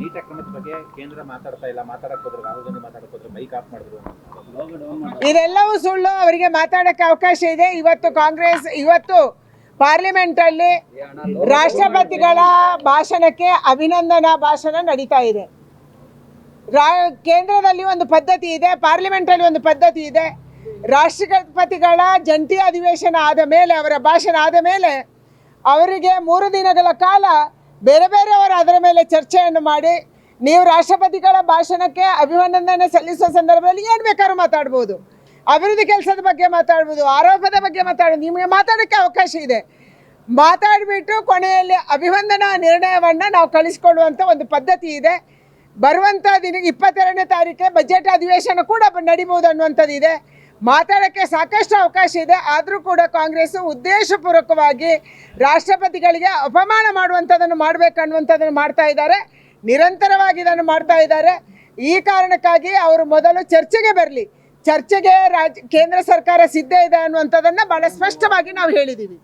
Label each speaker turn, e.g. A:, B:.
A: Neat ಅಕ್ರಮದ ಕೇಂದ್ರ ಮಾತಾಡ್ತಾ ಇಲ್ಲ, ಮಾತಾಡಕ್ ರಾಹುಲ್ ಗಾಂಧಿ ಮಾತಾಡಕ್ ಬೈಕ್ ಆಫ್ ಮಾಡಿದ್ರು
B: ಇದೆಲ್ಲವೂ ಸುಳ್ಳು, ಅವರಿಗೆ ಮಾತಾಡಕ್ಕೆ ಅವಕಾಶ ಇದೆ. ಇವತ್ತು ಕಾಂಗ್ರೆಸ್, ಇವತ್ತು ಪಾರ್ಲಿಮೆಂಟ್ ಅಲ್ಲಿ ರಾಷ್ಟ್ರಪತಿಗಳ ಭಾಷಣಕ್ಕೆ ಅಭಿನಂದನಾ ಭಾಷಣ ನಡೀತಾ ಇದೆ. ರಾ, ಕೇಂದ್ರದಲ್ಲಿ ಒಂದು ಪದ್ಧತಿ ಇದೆ ಪಾರ್ಲಿಮೆಂಟ್ ಅಲ್ಲಿ ಒಂದು ಪದ್ಧತಿ ಇದೆ. ರಾಷ್ಟ್ರಪತಿಗಳ ಜಂಟಿ ಅಧಿವೇಶನ ಆದ ಮೇಲೆ, ಅವರ ಭಾಷಣ ಆದ ಮೇಲೆ, ಅವರಿಗೆ ಮೂರು ದಿನಗಳ ಕಾಲ ಬೇರೆ ಬೇರೆಯವರು ಅದರ ಮೇಲೆ ಚರ್ಚೆಯನ್ನು ಮಾಡಿ ನೀವು ರಾಷ್ಟ್ರಪತಿಗಳ ಭಾಷಣಕ್ಕೆ ಅಭಿನಂದನೆ ಸಲ್ಲಿಸುವ ಸಂದರ್ಭದಲ್ಲಿ ಏನು ಬೇಕಾದ್ರೂ ಮಾತಾಡ್ಬೋದು. ಅಭಿವೃದ್ಧಿ ಕೆಲಸದ ಬಗ್ಗೆ ಮಾತಾಡ್ಬೋದು, ಆರೋಪದ ಬಗ್ಗೆ ಮಾತಾಡೋದು ನಿಮಗೆ ಮಾತಾಡೋಕ್ಕೆ ಅವಕಾಶ ಇದೆ. ಮಾತಾಡಿಬಿಟ್ಟು ಕೊನೆಯಲ್ಲಿ ಅಭಿವಂದನಾ ನಿರ್ಣಯವನ್ನು ನಾವು ಕಳಿಸ್ಕೊಡುವಂಥ ಒಂದು ಪದ್ಧತಿ ಇದೆ. ಬರುವಂಥ ದಿನ ಇಪ್ಪತ್ತೆರಡನೇ ತಾರೀಕೆ ಬಜೆಟ್ ಅಧಿವೇಶನ ಕೂಡ ನಡಿಬೋದು ಅನ್ನುವಂಥದ್ದು ಇದೆ. ಮಾತಾಡೋಕ್ಕೆ ಸಾಕಷ್ಟು ಅವಕಾಶ ಇದೆ. ಆದರೂ ಕೂಡ ಕಾಂಗ್ರೆಸ್ ಉದ್ದೇಶಪೂರ್ವಕವಾಗಿ ರಾಷ್ಟ್ರಪತಿಗಳಿಗೆ ಅಪಮಾನ ಮಾಡುವಂಥದ್ದನ್ನು ಮಾಡಬೇಕನ್ನುವಂಥದ್ದನ್ನು ಮಾಡ್ತಾ ಇದ್ದಾರೆ. ನಿರಂತರವಾಗಿ ಇದನ್ನು ಮಾಡ್ತಾ ಇದ್ದಾರೆ. ಈ ಕಾರಣಕ್ಕಾಗಿ ಅವರು ಮೊದಲು ಚರ್ಚೆಗೆ ಬರಲಿ. ಚರ್ಚೆಗೆ ರಾಜ್ ಕೇಂದ್ರ ಸರ್ಕಾರ ಸಿದ್ಧ ಇದೆ ಅನ್ನುವಂಥದ್ದನ್ನು ಭಾಳ ಸ್ಪಷ್ಟವಾಗಿ ನಾವು ಹೇಳಿದ್ದೀವಿ.